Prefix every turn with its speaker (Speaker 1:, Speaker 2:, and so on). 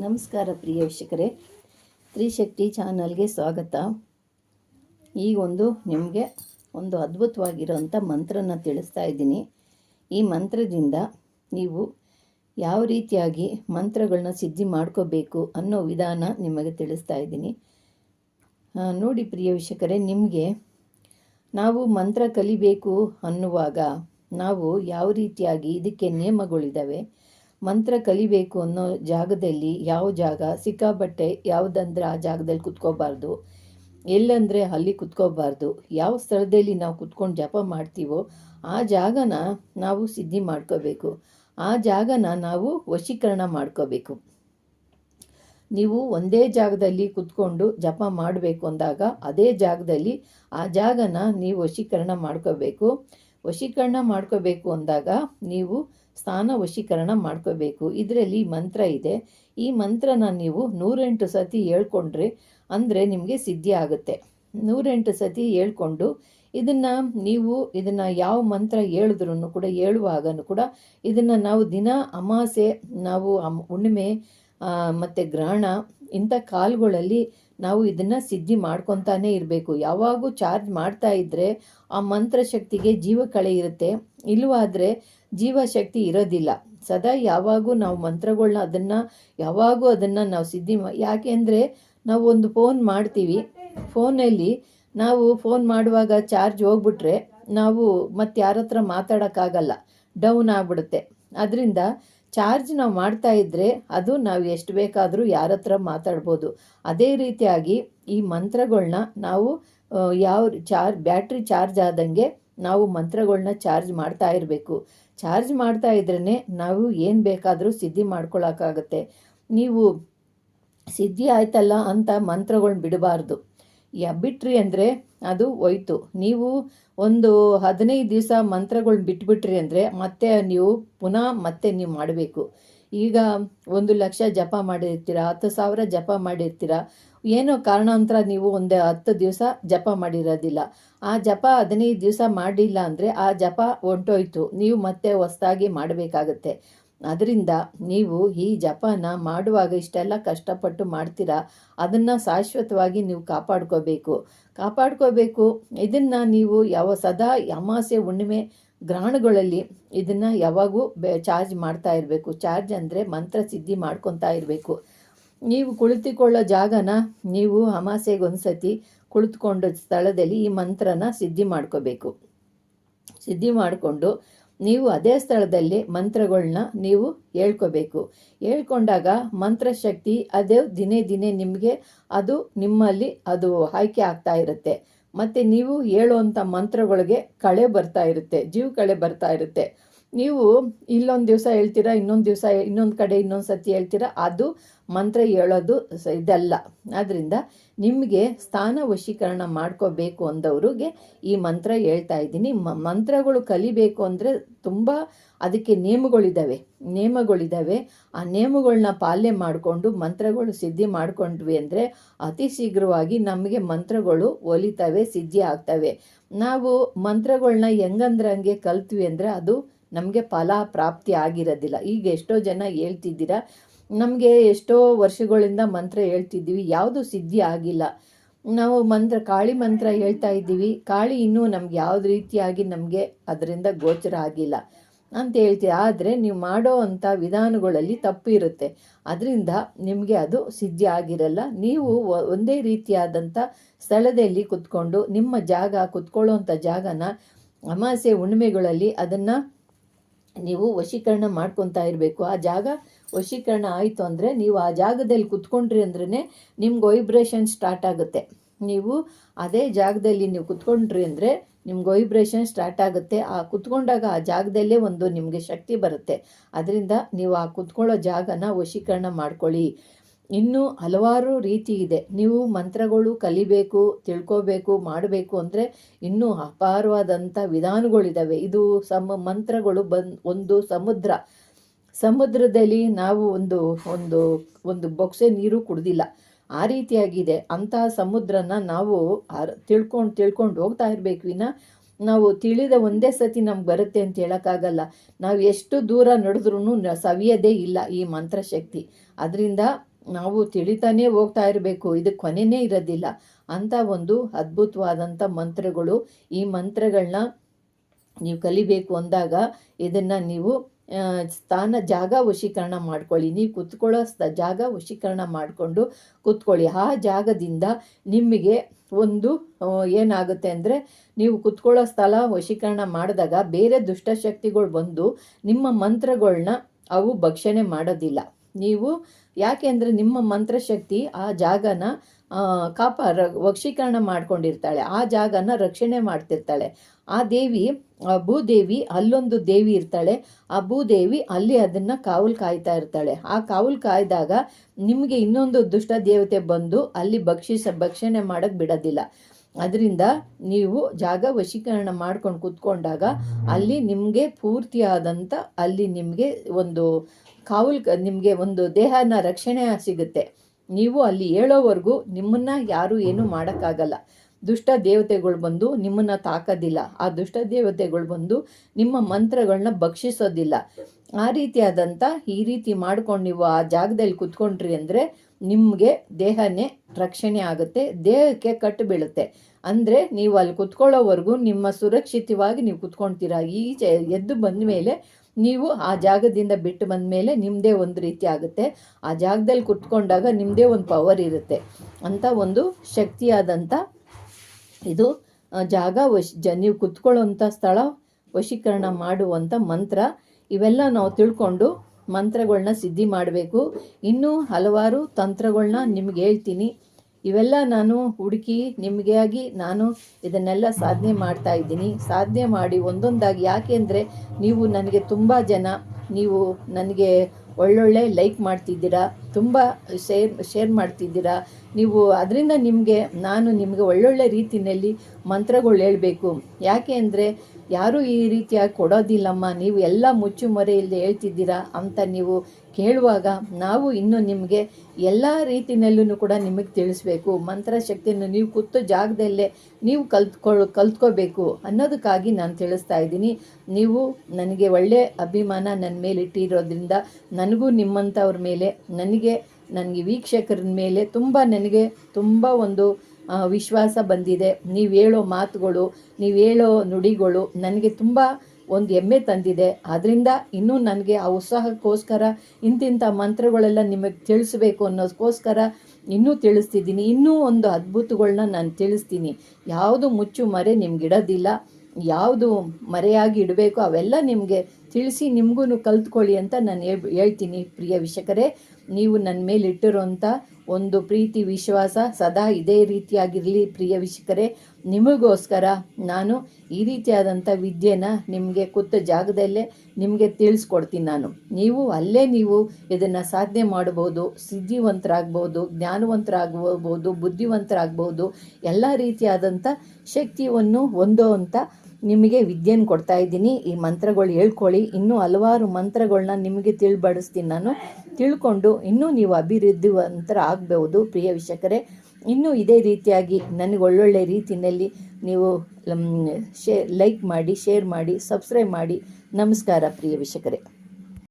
Speaker 1: ನಮಸ್ಕಾರ ಪ್ರಿಯ ವೀಕ್ಷಕರೇ. ತ್ರಿಶಕ್ತಿ ಚಾನಲ್ಗೆ ಸ್ವಾಗತ. ಈ ಒಂದು ನಿಮಗೆ ಒಂದು ಅದ್ಭುತವಾಗಿರೋಂಥ ಮಂತ್ರನ ತಿಳಿಸ್ತಾ ಇದ್ದೀನಿ. ಈ ಮಂತ್ರದಿಂದ ನೀವು ಯಾವ ರೀತಿಯಾಗಿ ಮಂತ್ರಗಳನ್ನ ಸಿದ್ಧಿ ಮಾಡ್ಕೋಬೇಕು ಅನ್ನೋ ವಿಧಾನ ನಿಮಗೆ ತಿಳಿಸ್ತಾ ಇದ್ದೀನಿ. ನೋಡಿ ಪ್ರಿಯ ವೀಕ್ಷಕರೇ, ನಿಮಗೆ ನಾವು ಮಂತ್ರ ಕಲಿಬೇಕು ಅನ್ನುವಾಗ ನಾವು ಯಾವ ರೀತಿಯಾಗಿ ಇದಕ್ಕೆ ನಿಯಮಗಳಿದ್ದಾವೆ ಮಂತ್ರ ಕಲಿಬೇಕು ಅನ್ನೋ ಜಾಗದಲ್ಲಿ ಯಾವ ಜಾಗ? ಸಿಕ್ಕಾಬಟ್ಟೆ ಯಾವುದಂದ್ರೆ ಆ ಜಾಗದಲ್ಲಿ ಕುತ್ಕೋಬಾರ್ದು. ಎಲ್ಲಂದ್ರೆ ಅಲ್ಲಿ ಕುತ್ಕೋಬಾರ್ದು. ಯಾವ ಸ್ಥಳದಲ್ಲಿ ನಾವು ಕುತ್ಕೊಂಡು ಜಪ ಮಾಡ್ತೀವೋ ಆ ಜಾಗನ ನಾವು ಸಿದ್ಧಿ ಮಾಡ್ಕೋಬೇಕು. ಆ ಜಾಗನ ನಾವು ವಶೀಕರಣ ಮಾಡ್ಕೋಬೇಕು. ನೀವು ಒಂದೇ ಜಾಗದಲ್ಲಿ ಕುತ್ಕೊಂಡು ಜಪ ಮಾಡಬೇಕು ಅಂದಾಗ ಅದೇ ಜಾಗದಲ್ಲಿ ಆ ಜಾಗನ ನೀವು ವಶೀಕರಣ ಮಾಡ್ಕೋಬೇಕು. ವಶೀಕರಣ ಮಾಡ್ಕೋಬೇಕು ಅಂದಾಗ ನೀವು ಸ್ಥಾನ ವಶೀಕರಣ ಮಾಡ್ಕೋಬೇಕು. ಇದರಲ್ಲಿ ಮಂತ್ರ ಇದೆ. ಈ ಮಂತ್ರನ ನೀವು ನೂರೆಂಟು ಸತಿ ಹೇಳ್ಕೊಂಡ್ರೆ ಅಂದರೆ ನಿಮಗೆ ಸಿದ್ಧಿ ಆಗುತ್ತೆ. ನೂರೆಂಟು ಸತಿ ಹೇಳ್ಕೊಂಡು ಇದನ್ನು ನೀವು ಇದನ್ನು ಯಾವ ಮಂತ್ರ ಹೇಳಿದ್ರು ಕೂಡ ಹೇಳುವಾಗನೂ ಕೂಡ ಇದನ್ನು ನಾವು ದಿನ ಅಮಾಸೆ, ನಾವು ಹುಣ್ಣಿಮೆ ಮತ್ತು ಗ್ರಹಣ ಇಂಥ ಕಾಲಗಳಲ್ಲಿ ನಾವು ಇದನ್ನು ಸಿದ್ಧಿ ಮಾಡ್ಕೊತಾನೇ ಇರಬೇಕು. ಯಾವಾಗೂ ಚಾರ್ಜ್ ಮಾಡ್ತಾ ಇದ್ದರೆ ಆ ಮಂತ್ರ ಶಕ್ತಿಗೆ ಜೀವಕಳೆ ಇರುತ್ತೆ. ಇಲ್ಲವಾದರೆ ಜೀವಶಕ್ತಿ ಇರೋದಿಲ್ಲ. ಸದಾ ಯಾವಾಗೂ ನಾವು ಮಂತ್ರಗಳನ್ನ ಅದನ್ನು, ಯಾವಾಗೂ ಅದನ್ನು ನಾವು ಸಿದ್ಧಿ ಮಾ ಯಾಕೆಂದರೆ ನಾವು ಒಂದು ಫೋನ್ ಮಾಡ್ತೀವಿ. ಫೋನಲ್ಲಿ ನಾವು ಫೋನ್ ಮಾಡುವಾಗ ಚಾರ್ಜ್ ಹೋಗ್ಬಿಟ್ರೆ ನಾವು ಮತ್ತೆ ಯಾರ ಹತ್ರ ಮಾತಾಡೋಕ್ಕಾಗಲ್ಲ. ಡೌನ್ ಆಗಿಬಿಡುತ್ತೆ. ಅದರಿಂದ ಚಾರ್ಜ್ ನಾವು ಮಾಡ್ತಾ ಇದ್ದರೆ ಅದು ನಾವು ಎಷ್ಟು ಬೇಕಾದರೂ ಯಾರ ಹತ್ರ ಮಾತಾಡ್ಬೋದು. ಅದೇ ರೀತಿಯಾಗಿ ಈ ಮಂತ್ರಗಳನ್ನ ನಾವು ಯಾವ ಚಾರ್ಜ್ ಬ್ಯಾಟ್ರಿ ಚಾರ್ಜ್ ಆದಂಗೆ ನಾವು ಮಂತ್ರಗಳನ್ನ ಚಾರ್ಜ್ ಮಾಡ್ತಾ ಇರಬೇಕು. ಚಾರ್ಜ್ ಮಾಡ್ತಾ ಇದ್ರೇ ನಾವು ಏನು ಬೇಕಾದರೂ ಸಿದ್ಧಿ ಮಾಡ್ಕೊಳಕ್ಕಾಗತ್ತೆ. ನೀವು ಸಿದ್ಧಿ ಆಯ್ತಲ್ಲ ಅಂತ ಮಂತ್ರಗಳನ್ನ ಬಿಡಬಾರ್ದು. ಯಾ ಬಿಟ್ರಿ ಅಂದರೆ ಅದು ಹೋಯ್ತು. ನೀವು ಒಂದು ಹದಿನೈದು ದಿವಸ ಮಂತ್ರಗಳನ್ನ ಬಿಟ್ಬಿಟ್ರಿ ಅಂದರೆ ಮತ್ತೆ ನೀವು ಪುನಃ ಮತ್ತೆ ನೀವು ಮಾಡಬೇಕು. ಈಗ ಒಂದು ಲಕ್ಷ ಜಪ ಮಾಡಿರ್ತೀರ, ಹತ್ತು ಸಾವಿರ ಜಪ ಮಾಡಿರ್ತೀರ ಏನೋ ಕಾರಣಾಂತರ ನೀವು ಒಂದು ಹತ್ತು ದಿವಸ ಜಪ ಮಾಡಿರೋದಿಲ್ಲ. ಆ ಜಪ ಹದಿನೈದು ದಿವಸ ಮಾಡಿಲ್ಲ ಅಂದರೆ ಆ ಜಪ ಹೊಂಟೋಯ್ತು. ನೀವು ಮತ್ತೆ ಹೊಸ್ದಾಗಿ ಮಾಡಬೇಕಾಗತ್ತೆ. ಅದರಿಂದ ನೀವು ಈ ಜಪನ ಮಾಡುವಾಗ ಇಷ್ಟೆಲ್ಲ ಕಷ್ಟಪಟ್ಟು ಮಾಡ್ತೀರಾ, ಅದನ್ನು ಶಾಶ್ವತವಾಗಿ ನೀವು ಕಾಪಾಡ್ಕೋಬೇಕು. ಕಾಪಾಡ್ಕೋಬೇಕು, ಇದನ್ನು ನೀವು ಯಾವ ಸದಾ ಅಮಾಸೆ ಹುಣ್ಣಿಮೆ ಗ್ರಹಣಗಳಲ್ಲಿ ಇದನ್ನು ಯಾವಾಗೂ ಬೆ, ಚಾರ್ಜ್ ಮಾಡ್ತಾ ಇರಬೇಕು. ಚಾರ್ಜ್ ಅಂದರೆ ಮಂತ್ರ ಸಿದ್ಧಿ ಮಾಡ್ಕೊತಾ ಇರಬೇಕು. ನೀವು ಕುಳಿತುಕೊಳ್ಳೋ ಜಾಗನ ನೀವು ಅಮಾಸೆಗೆ ಒಂದು ಸತಿ ಕುಳಿತುಕೊಂಡ ಸ್ಥಳದಲ್ಲಿ ಈ ಮಂತ್ರನ ಸಿದ್ಧಿ ಮಾಡ್ಕೋಬೇಕು. ಸಿದ್ಧಿ ಮಾಡಿಕೊಂಡು ನೀವು ಅದೇ ಸ್ಥಳದಲ್ಲಿ ಮಂತ್ರಗಳನ್ನ ನೀವು ಹೇಳ್ಕೋಬೇಕು. ಹೇಳ್ಕೊಂಡಾಗ ಮಂತ್ರಶಕ್ತಿ ಅದೇ ದಿನೇ ದಿನೇ ನಿಮಗೆ ಅದು ನಿಮ್ಮಲ್ಲಿ ಅದು ಆಯ್ಕೆ ಆಗ್ತಾ ಇರುತ್ತೆ. ಮತ್ತು ನೀವು ಹೇಳುವಂಥ ಮಂತ್ರಗಳಿಗೆ ಕಳೆ ಬರ್ತಾ ಇರುತ್ತೆ ಜೀವ ಕಳೆ ಬರ್ತಾ ಇರುತ್ತೆ. ನೀವು ಇಲ್ಲೊಂದು ದಿವಸ ಹೇಳ್ತೀರಾ, ಇನ್ನೊಂದು ದಿವಸ ಇನ್ನೊಂದು ಕಡೆ ಇನ್ನೊಂದು ಸತಿ ಹೇಳ್ತೀರಾ, ಅದು ಮಂತ್ರ ಹೇಳೋದು ಇದಲ್ಲ. ಆದ್ದರಿಂದ ನಿಮಗೆ ಸ್ಥಾನ ವಶೀಕರಣ ಮಾಡ್ಕೋಬೇಕು ಅಂದವ್ರಿಗೆ ಈ ಮಂತ್ರ ಹೇಳ್ತಾ ಇದ್ದೀನಿ. ಮಂತ್ರಗಳು ಕಲಿಬೇಕು ಅಂದರೆ ತುಂಬ ಅದಕ್ಕೆ ನಿಯಮಗಳಿದ್ದಾವೆ ನಿಯಮಗಳಿದ್ದಾವೆ ಆ ನಿಯಮಗಳನ್ನ ಪಾಲನೆ ಮಾಡಿಕೊಂಡು ಮಂತ್ರಗಳು ಸಿದ್ಧಿ ಮಾಡಿಕೊಂಡ್ವಿ ಅಂದರೆ ಅತಿ ಶೀಘ್ರವಾಗಿ ನಮಗೆ ಮಂತ್ರಗಳು ಒಲಿತವೆ, ಸಿದ್ಧಿ ಆಗ್ತವೆ. ನಾವು ಮಂತ್ರಗಳನ್ನ ಹೆಂಗಂದ್ರೆ ಹಂಗೆ ಕಲ್ತ್ವಿ ಅಂದರೆ ಅದು ನಮಗೆ ಫಲ ಪ್ರಾಪ್ತಿ ಆಗಿರೋದಿಲ್ಲ. ಈಗ ಎಷ್ಟೋ ಜನ ಹೇಳ್ತಿದ್ದೀರಾ, ನಮಗೆ ಎಷ್ಟೋ ವರ್ಷಗಳಿಂದ ಮಂತ್ರ ಹೇಳ್ತಿದ್ದೀವಿ, ಯಾವುದು ಸಿದ್ಧಿ ಆಗಿಲ್ಲ. ನಾವು ಮಂತ್ರ, ಕಾಳಿ ಮಂತ್ರ ಹೇಳ್ತಾ ಇದ್ದೀವಿ. ಕಾಳಿ ಇನ್ನೂ ನಮ್ಗೆ ಯಾವ್ದು ರೀತಿಯಾಗಿ ನಮಗೆ ಅದರಿಂದ ಗೋಚರ ಆಗಿಲ್ಲ ಅಂತ ಹೇಳ್ತೀವಿ ಆದರೆ ನೀವು ಮಾಡೋ ಅಂಥ ವಿಧಾನಗಳಲ್ಲಿ ತಪ್ಪು ಇರುತ್ತೆ ಅದರಿಂದ ನಿಮಗೆ ಅದು ಸಿದ್ಧಿ ಆಗಿರಲ್ಲ. ನೀವು ಒಂದೇ ರೀತಿಯಾದಂಥ ಸ್ಥಳದಲ್ಲಿ ಕುತ್ಕೊಂಡು ನಿಮ್ಮ ಜಾಗ ಕುತ್ಕೊಳ್ಳೋವಂಥ ಜಾಗನ ಅಮಾಸೆ ಹುಣ್ಣಿಮೆಗಳಲ್ಲಿ ಅದನ್ನು ನೀವು ವಶೀಕರಣ ಮಾಡ್ಕೊತಾ ಇರಬೇಕು. ಆ ಜಾಗ ವಶೀಕರಣ ಆಯಿತು ಅಂದರೆ ನೀವು ಆ ಜಾಗದಲ್ಲಿ ಕುತ್ಕೊಂಡ್ರಿ ಅಂದ್ರೇ ನಿಮ್ಗೆ ವೈಬ್ರೇಷನ್ ಸ್ಟಾರ್ಟ್ ಆಗುತ್ತೆ. ನೀವು ಅದೇ ಜಾಗದಲ್ಲಿ ನೀವು ಕುತ್ಕೊಂಡ್ರಿ ಅಂದರೆ ನಿಮ್ಗೆ ವೈಬ್ರೇಷನ್ ಸ್ಟಾರ್ಟ್ ಆಗುತ್ತೆ. ಆ ಕುತ್ಕೊಂಡಾಗ ಆ ಜಾಗದಲ್ಲೇ ಒಂದು ನಿಮಗೆ ಶಕ್ತಿ ಬರುತ್ತೆ. ಅದರಿಂದ ನೀವು ಆ ಕುತ್ಕೊಳ್ಳೋ ಜಾಗನ ವಶೀಕರಣ ಮಾಡ್ಕೊಳ್ಳಿ. ಇನ್ನೂ ಹಲವಾರು ರೀತಿ ಇದೆ. ನೀವು ಮಂತ್ರಗಳು ಕಲಿಬೇಕು, ತಿಳ್ಕೋಬೇಕು, ಮಾಡಬೇಕು ಅಂದರೆ ಇನ್ನೂ ಅಪಾರವಾದಂಥ ವಿಧಾನಗಳಿದ್ದಾವೆ ಇದು ಸಮ ಮಂತ್ರಗಳು ಬಂದು ಒಂದು ಸಮುದ್ರ. ಸಮುದ್ರದಲ್ಲಿ ನಾವು ಒಂದು ಒಂದು ಒಂದು ಬೊಕ್ಸೆ ನೀರು ಕುಡ್ದಿಲ್ಲ. ಆ ರೀತಿಯಾಗಿದೆ. ಅಂತಹ ಸಮುದ್ರನ ನಾವು ತಿಳ್ಕೊಂಡು ತಿಳ್ಕೊಂಡು ಹೋಗ್ತಾ ಇರಬೇಕು. ವಿನ ನಾವು ತಿಳಿದ ಒಂದೇ ಸತಿ ನಮ್ಗೆ ಬರುತ್ತೆ ಅಂತ ಹೇಳೋಕ್ಕಾಗಲ್ಲ. ನಾವು ಎಷ್ಟು ದೂರ ನಡೆದ್ರೂ ಸವಿಯೋದೇ ಇಲ್ಲ ಈ ಮಂತ್ರಶಕ್ತಿ. ಅದರಿಂದ ನಾವು ತಿಳಿತಾನೇ ಹೋಗ್ತಾ ಇರಬೇಕು ಇದು ಕೊನೆಯೇ ಇರೋದಿಲ್ಲ. ಅಂಥ ಒಂದು ಅದ್ಭುತವಾದಂಥ ಮಂತ್ರಗಳು. ಈ ಮಂತ್ರಗಳನ್ನ ನೀವು ಕಲಿಬೇಕು ಅಂದಾಗ ಇದನ್ನು ನೀವು ಸ್ಥಾನ ಜಾಗ ವಶೀಕರಣ ಮಾಡ್ಕೊಳ್ಳಿ. ನೀವು ಕುತ್ಕೊಳ್ಳೋ ಸ್ಥ ಜಾಗ ವಶೀಕರಣ ಮಾಡಿಕೊಂಡು ಕುತ್ಕೊಳ್ಳಿ. ಆ ಜಾಗದಿಂದ ನಿಮಗೆ ಒಂದು ಏನಾಗುತ್ತೆ ಅಂದರೆ ನೀವು ಕುತ್ಕೊಳ್ಳೋ ಸ್ಥಳ ವಶೀಕರಣ ಮಾಡಿದಾಗ ಬೇರೆ ದುಷ್ಟಶಕ್ತಿಗಳು ಬಂದು ನಿಮ್ಮ ಮಂತ್ರಗಳನ್ನ ಅವು ಭಕ್ಷಣೆ ಮಾಡೋದಿಲ್ಲ. ನೀವು ಯಾಕೆ ಅಂದರೆ ನಿಮ್ಮ ಮಂತ್ರಶಕ್ತಿ ಆ ಜಾಗನ ಕಾಪ, ರ- ವಶೀಕರಣ ಮಾಡ್ಕೊಂಡಿರ್ತಾಳೆ. ಆ ಜಾಗನ ರಕ್ಷಣೆ ಮಾಡ್ತಿರ್ತಾಳೆ. ಆ ದೇವಿ, ಆ ಭೂದೇವಿ ಅಲ್ಲೊಂದು ದೇವಿ ಇರ್ತಾಳೆ. ಆ ಭೂದೇವಿ ಅಲ್ಲಿ ಅದನ್ನು ಕಾವಲು ಕಾಯ್ತಾ ಇರ್ತಾಳೆ. ಆ ಕಾವಲು ಕಾಯ್ದಾಗ ನಿಮಗೆ ಇನ್ನೊಂದು ದುಷ್ಟ ದೇವತೆ ಬಂದು ಅಲ್ಲಿ ಭಕ್ಷಿಸ, ಭಕ್ಷಣೆ ಮಾಡೋಕ್ಕೆ ಬಿಡೋದಿಲ್ಲ. ಅದರಿಂದ ನೀವು ಜಾಗ ವಶೀಕರಣ ಮಾಡ್ಕೊಂಡು ಕೂತ್ಕೊಂಡಾಗ ಅಲ್ಲಿ ನಿಮಗೆ ಪೂರ್ತಿಯಾದಂಥ ಅಲ್ಲಿ ನಿಮಗೆ ಒಂದು ಕಾವಲು ನಿಮಗೆ ಒಂದು ದೇಹನ ರಕ್ಷಣೆ ಸಿಗುತ್ತೆ. ನೀವು ಅಲ್ಲಿ ಹೇಳೋವರೆಗೂ ನಿಮ್ಮನ್ನು ಯಾರೂ ಏನೂ ಮಾಡೋಕ್ಕಾಗಲ್ಲ. ದುಷ್ಟ ದೇವತೆಗಳು ಬಂದು ನಿಮ್ಮನ್ನು ತಾಕೋದಿಲ್ಲ. ಆ ದುಷ್ಟ ದೇವತೆಗಳು ಬಂದು ನಿಮ್ಮ ಮಂತ್ರಗಳನ್ನ ಭಕ್ಷಿಸೋದಿಲ್ಲ. ಆ ರೀತಿಯಾದಂಥ ಈ ರೀತಿ ಮಾಡ್ಕೊಂಡು ನೀವು ಆ ಜಾಗದಲ್ಲಿ ಕುತ್ಕೊಂಡ್ರಿ ಅಂದರೆ ನಿಮಗೆ ದೇಹನೇ ರಕ್ಷಣೆ ಆಗುತ್ತೆ. ದೇಹಕ್ಕೆ ಕಟ್ಟು ಬೀಳುತ್ತೆ. ಅಂದರೆ ನೀವು ಅಲ್ಲಿ ಕುತ್ಕೊಳ್ಳೋವರೆಗೂ ನಿಮ್ಮ ಸುರಕ್ಷಿತವಾಗಿ ನೀವು ಕುತ್ಕೊಳ್ತೀರ ಈಚೆ ಎದ್ದು ಬಂದ ಮೇಲೆ ನೀವು ಆ ಜಾಗದಿಂದ ಬಿಟ್ಟು ಬಂದ ಮೇಲೆ ನಿಮ್ಮದೇ ಒಂದು ರೀತಿ ಆಗುತ್ತೆ. ಆ ಜಾಗದಲ್ಲಿ ಕುತ್ಕೊಂಡಾಗ ನಿಮ್ಮದೇ ಒಂದು ಪವರ್ ಇರುತ್ತೆ. ಅಂತ ಒಂದು ಶಕ್ತಿಯಾದಂಥ ಇದು ಜಾಗ ವಶ್, ಜ, ನೀವು ಕುತ್ಕೊಳ್ಳೋಂಥ ಸ್ಥಳ, ವಶೀಕರಣ ಮಾಡುವಂಥ ಮಂತ್ರ, ಇವೆಲ್ಲ ನಾವು ತಿಳ್ಕೊಂಡು ಮಂತ್ರಗಳನ್ನ ಸಿದ್ಧಿ ಮಾಡಬೇಕು. ಇನ್ನೂ ಹಲವಾರು ತಂತ್ರಗಳನ್ನ ನಿಮ್ಗೆ ಹೇಳ್ತೀನಿ. ಇವೆಲ್ಲ ನಾನು ಹುಡುಕಿ ನಿಮಗಾಗಿ ನಾನು ಇದನ್ನೆಲ್ಲ ಸಾಧನೆ ಮಾಡ್ತಾ ಇದ್ದೀನಿ. ಸಾಧನೆ ಮಾಡಿ ಒಂದೊಂದಾಗಿ ಯಾಕೆಂದರೆ ನೀವು ನನಗೆ ತುಂಬ ಜನ ನೀವು ನನಗೆ ಒಳ್ಳೊಳ್ಳೆ ಲೈಕ್ ಮಾಡ್ತಿದ್ದೀರಾ, ತುಂಬ ಶೇರ್ ಶೇರ್ ಮಾಡ್ತಿದ್ದೀರಾ, ನೀವು ಅದರಿಂದ ನಿಮಗೆ, ನಾನು ನಿಮಗೆ ಒಳ್ಳೊಳ್ಳೆ ರೀತಿಯಲ್ಲಿ ಮಂತ್ರಗಳು ಹೇಳಬೇಕು. ಯಾಕೆ ಅಂದರೆ, ಯಾರೂ ಈ ರೀತಿಯಾಗಿ ಕೊಡೋದಿಲ್ಲಮ್ಮ, ನೀವು ಎಲ್ಲ ಮುಚ್ಚು ಮರೆ ಇಲ್ಲದೆ ಹೇಳ್ತಿದ್ದೀರಾ ಅಂತ ನೀವು ಕೇಳುವಾಗ ನಾವು ಇನ್ನೂ ನಿಮಗೆ ಎಲ್ಲ ರೀತಿಯಲ್ಲೂ ಕೂಡ ನಿಮಗೆ ತಿಳಿಸ್ಬೇಕು. ಮಂತ್ರಶಕ್ತಿಯನ್ನು ನೀವು ಕೂತು ಜಾಗದಲ್ಲೇ ನೀವು ಕಲ್ತ್ಕೊಳ್ಳೋ ಕಲ್ತ್ಕೋಬೇಕು ಅನ್ನೋದಕ್ಕಾಗಿ ನಾನು ತಿಳಿಸ್ತಾ ಇದ್ದೀನಿ. ನೀವು ನನಗೆ ಒಳ್ಳೆ ಅಭಿಮಾನ, ನನ್ನ ಮೇಲೆ ಇಟ್ಟಿರೋದ್ರಿಂದ ನನಗೂ ನಿಮ್ಮಂಥವ್ರ ಮೇಲೆ, ನನಗೆ ನನಗೆ ವೀಕ್ಷಕರ ಮೇಲೆ ತುಂಬ ನನಗೆ ತುಂಬ ಒಂದು ವಿಶ್ವಾಸ ಬಂದಿದೆ. ನೀವು ಹೇಳೋ ಮಾತುಗಳು, ನೀವು ಹೇಳೋ ನುಡಿಗಳು ನನಗೆ ತುಂಬ ಒಂದು ಹೆಮ್ಮೆ ತಂದಿದೆ. ಅದರಿಂದ ಇನ್ನೂ ನನಗೆ ಆ ಉತ್ಸಾಹಕ್ಕೋಸ್ಕರ ಇಂತಿಂಥ ಮಂತ್ರಗಳೆಲ್ಲ ನಿಮಗೆ ತಿಳಿಸ್ಬೇಕು ಅನ್ನೋದಕ್ಕೋಸ್ಕರ ಇನ್ನೂ ತಿಳಿಸ್ತಿದ್ದೀನಿ. ಇನ್ನೂ ಒಂದು ಅದ್ಭುತಗಳನ್ನ ನಾನು ತಿಳಿಸ್ತೀನಿ. ಯಾವುದು ಮುಚ್ಚು ಮರೆ ನಿಮ್ಗಿಡೋದಿಲ್ಲ ಯಾವುದು ಮರೆಯಾಗಿ ಇಡಬೇಕು ಅವೆಲ್ಲ ನಿಮಗೆ ತಿಳಿಸಿ ನಿಮಗೂ ಕಲ್ತ್ಕೊಳ್ಳಿ ಅಂತ ನಾನು ಹೇಳ್ ಹೇಳ್ತೀನಿ ಪ್ರಿಯ ವಿಷಕರೇ ನೀವು ನನ್ನ ಮೇಲೆ ಇಟ್ಟಿರೋಂಥ ಒಂದು ಪ್ರೀತಿ, ವಿಶ್ವಾಸ ಸದಾ ಇದೇ ರೀತಿಯಾಗಿರಲಿ ಪ್ರಿಯ ವಿಷಕರೇ ನಿಮಗೋಸ್ಕರ ನಾನು ಈ ರೀತಿಯಾದಂಥ ವಿದ್ಯೆನ ನಿಮಗೆ ಕೂತ ಜಾಗದಲ್ಲೇ ನಿಮಗೆ ತಿಳಿಸ್ಕೊಡ್ತೀನಿ ನಾನು. ನೀವು ಅಲ್ಲೇ ನೀವು ಇದನ್ನು ಸಾಧನೆ ಮಾಡ್ಬೋದು, ಸಿದ್ಧಿವಂತರಾಗ್ಬೋದು, ಜ್ಞಾನವಂತರಾಗ್ಬೋದು, ಬುದ್ಧಿವಂತರಾಗ್ಬೋದು, ಎಲ್ಲ ರೀತಿಯಾದಂಥ ಶಕ್ತಿಯನ್ನು ಹೊಂದೋ ಅಂಥ ನಿಮಗೆ ವಿದ್ಯೆಯನ್ನು ಕೊಡ್ತಾ ಇದ್ದೀನಿ. ಈ ಮಂತ್ರಗಳು ಹೇಳ್ಕೊಳ್ಳಿ. ಇನ್ನೂ ಹಲವಾರು ಮಂತ್ರಗಳನ್ನ ನಿಮಗೆ ತಿಳಿಬಡಿಸ್ತೀನಿ ನಾನು. ತಿಳ್ಕೊಂಡು ಇನ್ನೂ ನೀವು ಅಭಿವೃದ್ಧಿವಂತರ ಆಗಬಹುದು ಪ್ರಿಯ ವಿಷಕರೇ ಇನ್ನೂ ಇದೇ ರೀತಿಯಾಗಿ ನನಗೆ ಒಳ್ಳೊಳ್ಳೆ ರೀತಿಯಲ್ಲಿ ನೀವು ಶೇ ಲೈಕ್ ಮಾಡಿ ಶೇರ್ ಮಾಡಿ ಸಬ್ಸ್ಕ್ರೈಬ್ ಮಾಡಿ. ನಮಸ್ಕಾರ ಪ್ರಿಯ ವೀಕ್ಷಕರೇ.